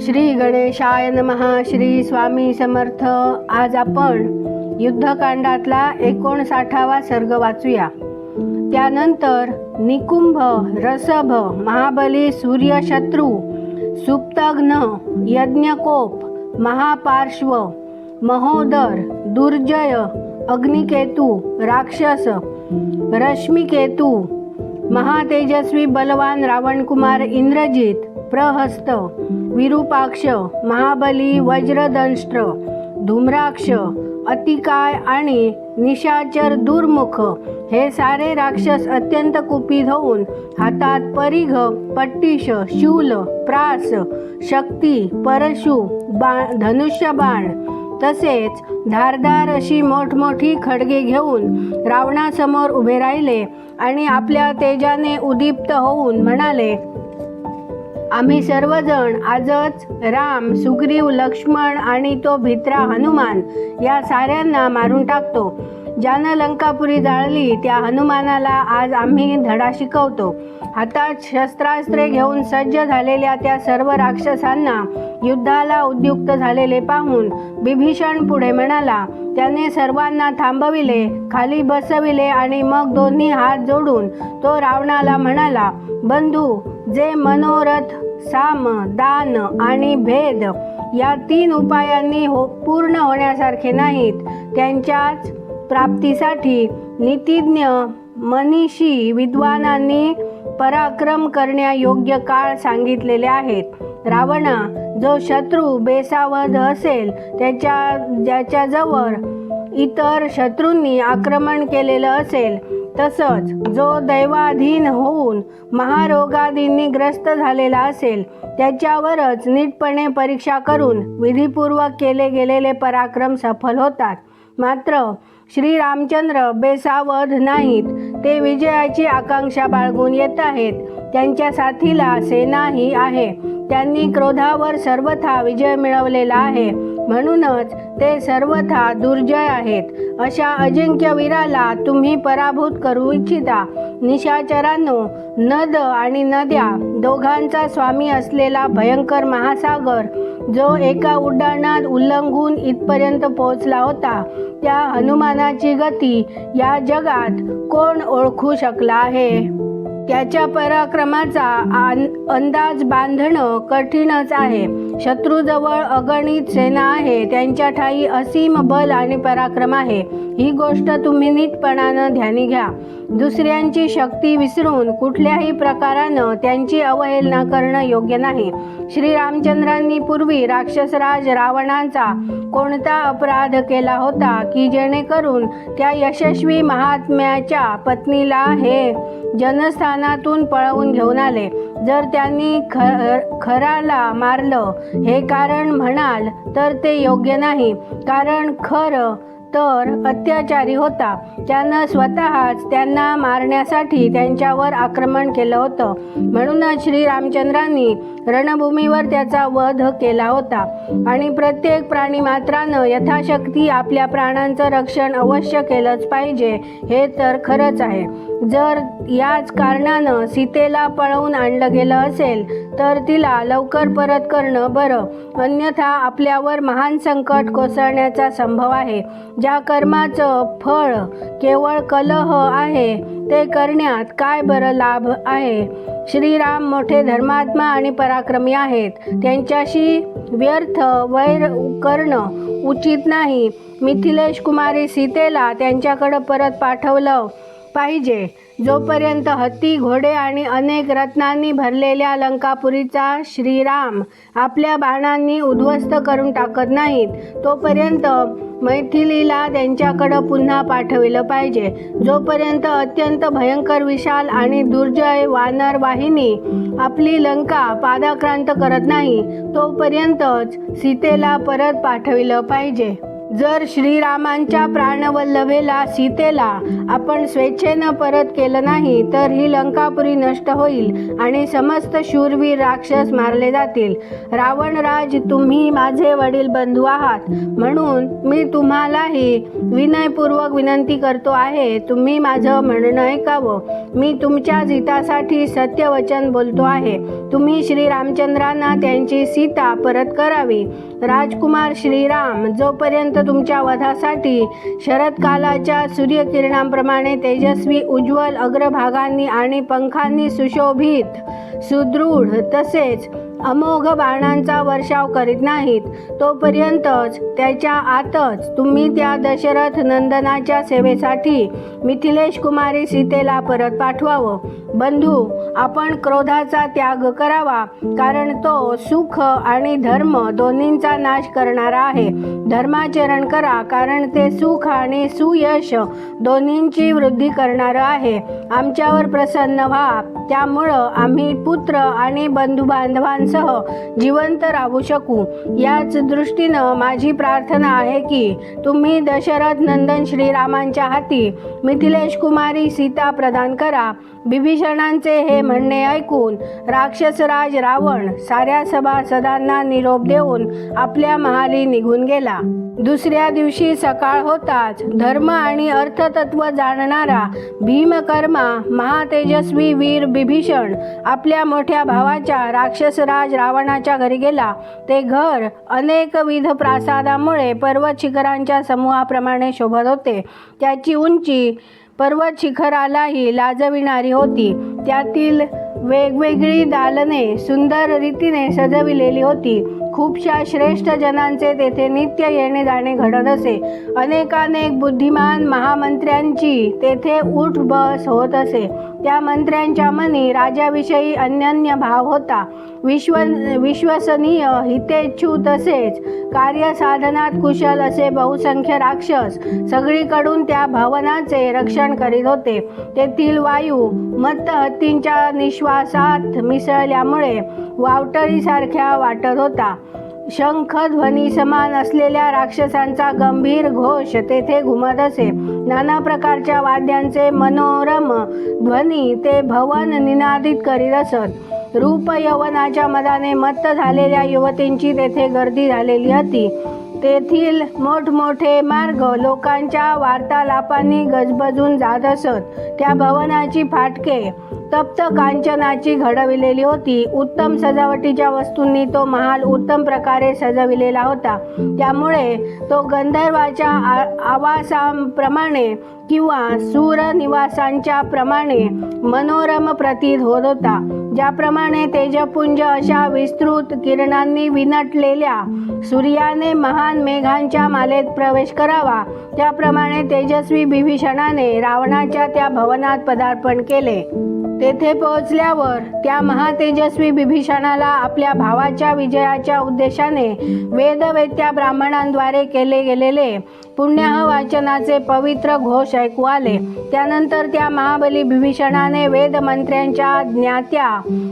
श्री गणेशाय नमः श्री स्वामी समर्थ. आज आपण युद्धकांडातला एकोणसाठावा सर्ग वाचूया. त्यानंतर निकुंभ रसभ महाबली सूर्यशत्रू सुप्तघ्न यज्ञकोप महापार्श्व महोदर दुर्जय अग्निकेतू राक्षस रश्मिकेतू महातेजस्वी बलवान रावणकुमार इंद्रजित प्रहस्त विरूपाक्ष महाबली वज्रदंष्ट्र धूम्राक्ष अतिकाय आणि निशाचर दुर्मुख हे सारे राक्षस अत्यंत कुपित होऊन हातात परिघ पट्टिश शूल प्रास शक्ती परशु बा धनुष्यबाण तसेच धारदार अशी मोठमोठी खडगे घेऊन रावणासमोर उभे राहिले आणि आपल्या तेजाने उदीप्त होऊन म्हणाले आम्ही सर्वजण आजच राम सुग्रीव लक्ष्मण आणि तो भित्रा हनुमान या साऱ्यांना मारून टाकतो. ज्यानं लंकापुरी जाळली त्या हनुमानाला आज आम्ही धडा शिकवतो. हातात शस्त्रास्त्रे घेऊन सज्ज झालेल्या त्या सर्व राक्षसांना युद्धाला उद्युक्त झालेले पाहून बिभीषण पुढे म्हणाला त्याने सर्वांना थांबविले खाली बसविले आणि मग दोन्ही हात जोडून तो रावणाला म्हणाला बंधू जे मनोरथ साम दान आणि भेद या तीन उपायांनी हो पूर्ण होण्यासारखे नाहीत. त्यांच्याच प्राप्तीसाठी नीतिज्ञ मनीषी विद्वानांनी पराक्रम करण्यायोग्य काळ सांगितलेले आहेत. रावणा जो शत्रू बेसावध असेल त्याच्या ज्याच्याजवळ इतर शत्रूंनी आक्रमण केलेलं असेल तसंच जो दैवाधीन होऊन महारोगादींनी ग्रस्त झालेला असेल त्याच्यावरच नीटपणे परीक्षा करून विधीपूर्वक केले गेलेले पराक्रम सफल होतात. मात्र श्री रामचंद्र बेसावध नाहीत. ते विजयाची आकांक्षा बाळगून येत आहेत. त्यांच्या साथीला सेनाही आहे. त्यांनी क्रोधावर सर्वथा विजय मिळवलेला आहे. म्हणूनच ते सर्वथा दुर्जय आहेत. अशा अजिंक्य वीराला तुम्ही पराभूत करू इच्छिता. निशाचरांनो नद आणि नद्या दोघांचा स्वामी असलेला भयंकर महासागर जो एका उड्डाणात उल्लंघून इथपर्यंत पोहोचला होता त्या हनुमानाची गती या जगात कोण ओळखू शकला आहे? त्याच्या पराक्रमाचा आन- अंदाज बांधणं कठीणच आहे. शत्रूजवळ अगणित सेना आहे. त्यांच्या ठाई असीम बल आणि पराक्रम आहे. ही गोष्ट तुम्ही नीटपणानं ध्यानी घ्या. दुसऱ्यांची शक्ती विसरून कुठल्याही प्रकारानं त्यांची अवहेलना करणं योग्य नाही. श्रीरामचंद्रांनी पूर्वी राक्षसराज रावणाचा कोणता अपराध केला होता की जेणेकरून त्या यशस्वी महात्म्याच्या पत्नीला हे जनस्थानातून पळवून घेऊन आले? जर त्यांनी ख खराला मारलं हे कारण म्हणाल तर ते योग्य नाही. कारण खरं तर अत्याचारी होता. त्यानं स्वतःच त्यांना मारण्यासाठी त्यांच्यावर आक्रमण केलं होतं. म्हणूनच श्रीरामचंद्रांनी रणभूमीवर त्याचा वध केला होता. आणि प्रत्येक प्राणी मात्रानं यथाशक्ती आपल्या प्राणांचं रक्षण अवश्य केलंच पाहिजे हे तर खरंच आहे. जर याच कारणानं सीतेला पळवून आणलं गेलं असेल तर तिला लवकर परत करणं बरं. अन्यथा आपल्यावर महान संकट कोसळण्याचा संभव आहे. ज्या कर्माचं फळ केवळ कलह आहे ते करण्यात काय बरं लाभ आहे? श्रीराम मोठे धर्मात्मा आणि पराक्रमी आहेत. त्यांच्याशी व्यर्थ वैर करणं उचित नाही. मिथिलेश कुमारी सीतेला त्यांच्याकडं परत पाठवलं पाहिजे. जोपर्यंत हत्ती घोडे आणि अनेक रत्नांनी भरलेल्या लंकापुरीचा श्रीराम आपल्या बाणांनी उद्ध्वस्त करून टाकत नाहीत तोपर्यंत मैथिलीला त्यांच्याकडं पुन्हा पाठविलं पाहिजे. जोपर्यंत अत्यंत भयंकर विशाल आणि दुर्जय वानर वाहिनी आपली लंका पादाक्रांत करत नाही तोपर्यंतच सीतेला परत पाठविलं पाहिजे. जर श्रीरामांच्या प्राणवल्लभेला सीतेला आपण स्वेच्छेनं परत केलं नाही तर ही लंकापुरी नष्ट होईल आणि समस्त शूरवीर राक्षस मारले जातील. रावणराज तुम्ही माझे वडील बंधू आहात. म्हणून मी तुम्हालाही विनयपूर्वक विनंती करतो आहे तुम्ही माझं म्हणणं ऐकावं. मी तुमच्या हितासाठी सत्यवचन बोलतो आहे. तुम्ही श्रीरामचंद्रांना त्यांची सीता परत करावी. राजकुमार श्रीराम जोपर्यंत तुमच्या वधासाठी शरदकालाच्या सूर्यकिरणांप्रमाणे तेजस्वी उज्ज्वल अग्रभागांनी आणि पंखांनी सुशोभित सुदृढ तसेच अमोघ बाणांचा वर्षाव करीत नाहीत. तोपर्यंतच त्याच्या आतच तुम्ही त्या दशरथ नंदनाच्या सेवेसाठी मिथिलेश कुमारी सीतेला परत पाठवावं. बंधू आपण क्रोधाचा त्याग करावा कारण तो सुख आणि धर्म दोन्हींचा नाश करणारा आहे. धर्माचरण करा कारण ते सुख आणि सुयश दोन्हींची वृद्धी करणारं आहे. आमच्यावर प्रसन्न व्हा. त्यामुळं आम्ही पुत्र आणि बंधू सह जिवंत राहू शकू. याच दृष्टीनं माझी प्रार्थना आहे की तुम्ही दशरथ नंदन श्रीरामांच्या हाती मिथिलेश कुमारी सीता प्रदान करा. बिभीषणांचे हे म्हणणे ऐकून राक्षसराज रावण साऱ्या सभासदांना निरोप देऊन आपल्या महाली निघून गेला. दुसऱ्या दिवशी सकाळ होताच धर्म आणि अर्थतत्व जाणणारा भीमकर्मा महातेजस्वी वीर बिभीषण आपल्या मोठ्या भावाच्या राक्षसराज रावणाच्या घरी गेला. ते घर अनेकविध प्रासादामुळे पर्वत शिखरांच्या समूहाप्रमाणे शोभत होते. त्याची उंची पर्वत शिखरालाही लाजविणारी होती. त्यातील वेगवेगळी दालने सुंदर रीतीने सजविलेली होती. खूपशा श्रेष्ठ जनांचे तेथे नित्य येणे जाणे घडत असे. अनेकानेक बुद्धिमान महामंत्र्यांची तेथे उठ बस होत असे. त्या मंत्र्यांच्या मनी राजाविषयी अन्यन्य भाव होता. विश्व विश्वसनीय हितेच्छू तसेच कार्यसाधनात कुशल असे बहुसंख्य राक्षस सगळीकडून त्या भवनाचे रक्षण करीत होते. तेथील वायू मत्त हत्तींच्या निश्वासात मिसळल्यामुळे वावटरीसारख्या वाटत होता. शंखध्वनी समान असलेल्या राक्षसांचा गंभीर घोष तेथे घुमत असे. नाना प्रकारच्या वाद्यांचे मनोरम ध्वनी ते भवन निनादित करीत असत. रूप यवनाच्या मदाने मत्त झालेल्या युवतींची तेथे गर्दी झालेली होती. तेथील मोठमोठे मार्ग लोकांच्या वार्तालापांनी गजबजून जात असत. त्या भवनाची फाटके तप्त कांचनाची घडविलेली होती. उत्तम सजावटीच्या वस्तूंनी तो महाल उत्तम प्रकारे सजविलेला होता. त्यामुळे तो गंधर्वाच्या आ- आवासाप्रमाणे किंवा सूरनिवासांच्या प्रमाणे मनोरम प्रतीत होत होता. ज्याप्रमाणे तेजपुंज अशा विस्तृत किरणांनी विनटलेल्या सूर्याने महान मेघांच्या मालेत प्रवेश करावा. त्याप्रमाणे तेजस्वी बिभीषणाने रावणाच्या त्या भवनात पदार्पण केले. तेथे पोहोचल्यावर त्या महातेजस्वी बिभीषणाला आपल्या भावाच्या विजयाच्या उद्देशाने वेदवेत्या ब्राह्मणांद्वारे केले गेलेले पुण्यह वाचनाचे पवित्र घोष ऐकू आले. त्यानंतर त्या महाबली बिभीषणाने वेदमंत्र्यांच्या ज्ञात्या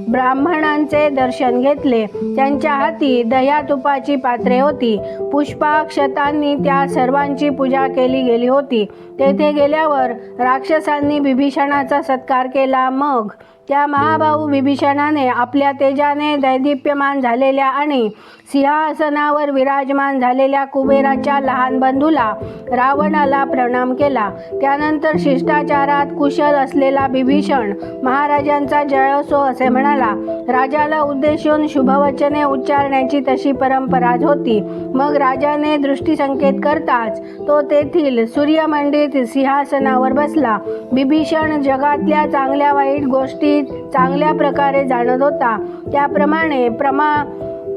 ब्राह्मणांचे दर्शन घेतले. त्यांच्या हाती दह्या तुपाची पात्रे होती. पुष्पाक्षतांनी त्या सर्वांची पूजा केली गेली होती. तेथे गेल्यावर राक्षसांनी बिभीषणाचा सत्कार केला. मग dog. त्या महाभाऊ विभीषणाने आपल्या तेजाने दैदिप्यमान झालेल्या आणि सिंहासनावर विराजमान झालेल्या कुबेराच्या लहान बंधूला रावणाला प्रणाम केला. त्यानंतर शिष्टाचारात कुशल असलेला बिभीषण महाराजांचा जयोसो असे म्हणाला. राजाला उद्देशून शुभवचने उच्चारण्याची तशी परंपराच होती. मग राजाने दृष्टीसंकेत करताच तो तेथील सूर्यमंडित सिंहासनावर बसला. बिभीषण जगातल्या चांगल्या वाईट गोष्टी चांगल्या प्रकारे जाणत होता. त्याप्रमाणे प्रमा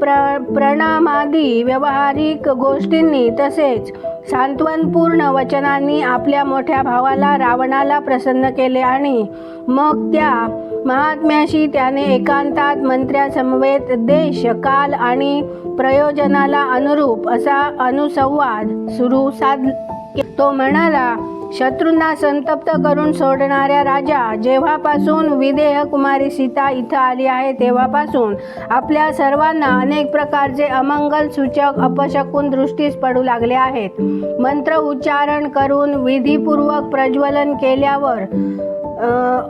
प्र प्रणामादी व्यावहारिक गोष्टींनी तसेच सांत्वनपूर्ण वचनांनी आपल्या मोठ्या भावाला रावणाला प्रसन्न केले आणि मग त्या महात्म्याशी त्याने एकांतात मंत्र्यासमवेत देश काल आणि प्रयोजनाला अनुरूप असा अनुसंवाद सुरू साध तो म्हणाला शत्रूंना संतप्त करून सोडणाऱ्या राजा जेव्हापासून विदेह कुमारी सीता इथं आली आहे तेव्हापासून आपल्या सर्वांना अनेक प्रकारचे अमंगल सूचक अपशकून दृष्टीस पडू लागले आहेत. मंत्र उच्चारण करून विधीपूर्वक प्रज्वलन केल्यावर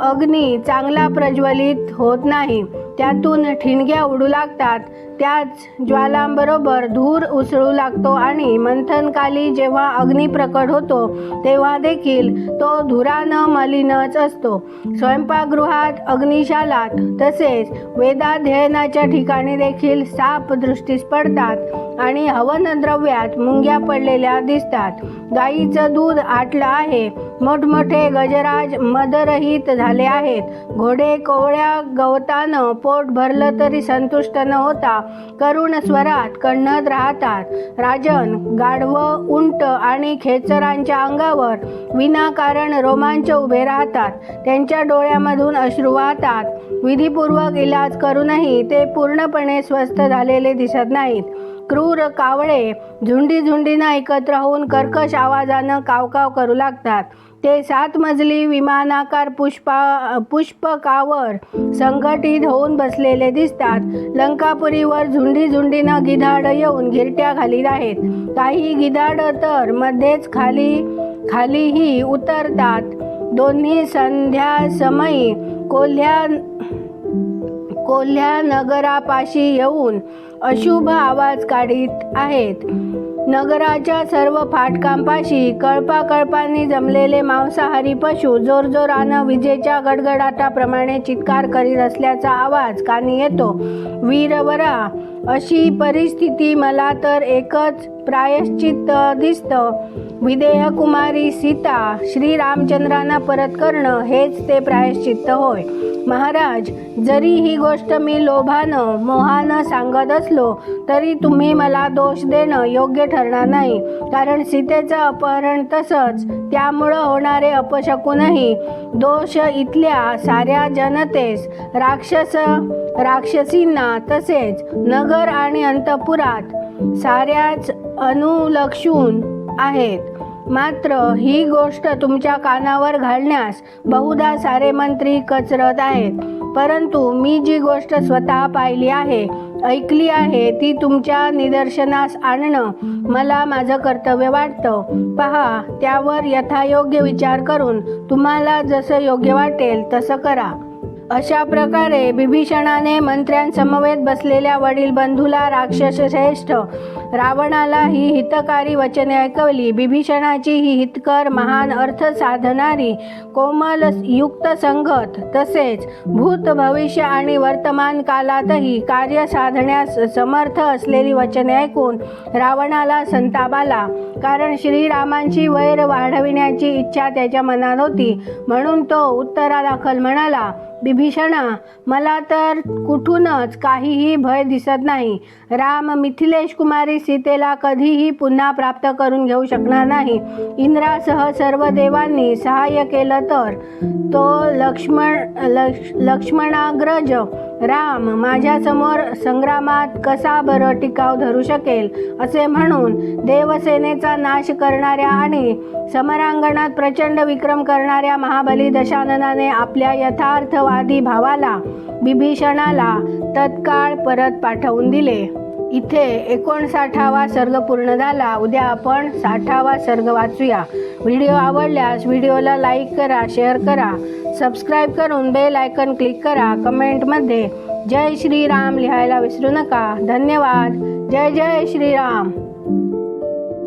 अग्नी चांगला प्रज्वलित होत नाही. त्यातून ठिणग्या उडू लागतात. त्याच ज्वालांबरोबर धूर उसळू लागतो आणि मंथनकाली जेव्हा अग्नी प्रकट होतो तेव्हा देखील तो धुरानं मलिनच असतो. स्वयंपाकगृहात अग्निशालात तसेच वेदाध्ययनाच्या ठिकाणी देखील साप दृष्टीस पडतात आणि हवन द्रव्यात मुंग्या पडलेल्या दिसतात. गाईचं दूध आटलं आहे. मोठमोठे गजराज मदरहित झाले आहेत. घोडे कोवळ्या गवतानं पोट भरलं तरी संतुष्ट न होता करुण स्वरात कण्णत राहतात. राजन गाढवं उंट आणि खेचरांच्या अंगावर विनाकारण रोमांच उभे राहतात. त्यांच्या डोळ्यामधून अश्रू वाहतात. विधीपूर्वक इलाज करूनही ते पूर्णपणे स्वस्थ झालेले दिसत नाहीत. क्रूर कावळे झुंडी झुंडीनं एकत्र होऊन कर्कश आवाजानं कावकाव करू लागतात. ते सात मजली विमानाकार पुष्पा पुष्पकावर संघटित होऊन बसलेले दिसतात. लंकापुरीवर झुंडी झुंडीनं गिधाड येऊन गिरट्या घालीत आहेत. काही गिधाड तर मध्येच खाली खालीही उतरतात. दोन्ही संध्या समयी कोल्ह्या कोल्ह्या नगरापाशी येऊन अशुभ आवाज काढीत आहेत. नगराच्या सर्व फाटकांपाशी कळपाकळपांनी जमलेले मांसाहारी पशु जोरजोरानं विजेच्या गडगडाटाप्रमाणे चित्कार करीत असल्याचा आवाज कानी येतो. वीरवरा अशी परिस्थिती मला तर एकच प्रायश्चित्त दिसतं. विदेह कुमारी सीता श्रीरामचंद्रांना परत करणं हेच ते प्रायश्चित्त होय. महाराज जरी ही गोष्ट मी लोभानं मोहानं सांगत असलो तरी तुम्ही मला दोष देणं योग्य ठरणार नाही. कारण सीतेचं अपहरण तसंच त्यामुळं होणारे अपशकूनही दोष इथल्या साऱ्या जनतेस राक्षस राक्षसींना तसेच नगर आणि अंतपुरात साऱ्याच अनुलक्षून आहेत. मात्र ही गोष्ट तुमच्या कानावर घालण्यास बहुधा सारे मंत्री कचरत आहेत. परंतु मी जी गोष्ट स्वतः पाहिली आहे ऐकली आहे ती तुमच्या निदर्शनास आणणं मला माझं कर्तव्य वाटतं. पहा त्यावर यथायोग्य विचार करून तुम्हाला जसं योग्य वाटेल तसं करा. अशा प्रकारे बिभीषणाने मंत्र्यांसमवेत बसलेल्या वडील बंधूला राक्षस श्रेष्ठ रावणाला ही हितकारी वचने ऐकवली. बिभीषणाची ही हितकर महान अर्थ साधणारी कोमल युक्त संगत तसेच भूत भविष्य आणि वर्तमान कालातही कार्य साधण्यास समर्थ असलेली वचने ऐकून रावणाला संताप आला. कारण श्रीरामांची वैर वाढविण्याची इच्छा त्याच्या मनात होती. म्हणून तो उत्तरादाखल म्हणाला बिभीषणा मला तर कुठूनच काहीही भय दिसत नाही. राम मिथिलेश कुमारी सीतेला कधीही पुन्हा प्राप्त करून घेऊ शकणार नाही. इंद्रासह सर्व देवांनी सहाय्य केलं तर तो लक्ष्मण लक्ष लक्ष्मणाग्रज राम माझ्यासमोर संग्रामात कसा बरं टिकाव धरू शकेल असे म्हणून देवसेनेचा नाश करणाऱ्या आणि समरांगणात प्रचंड विक्रम करणाऱ्या महाबली दशाननाने आपल्या यथार्थवादी भावाला बिभीषणाला तत्काळ परत पाठवून दिले. इथे एकोणसाठावा सर्ग पूर्ण झाला. उद्या आपण साठावा सर्ग वाचूया. व्हिडिओ आवडल्यास व्हिडिओला लाईक करा शेअर करा. सबस्क्राईब करून बेल आयकन क्लिक करा. कमेंटमध्ये जय श्रीराम लिहायला विसरू नका. धन्यवाद. जय जय श्रीराम.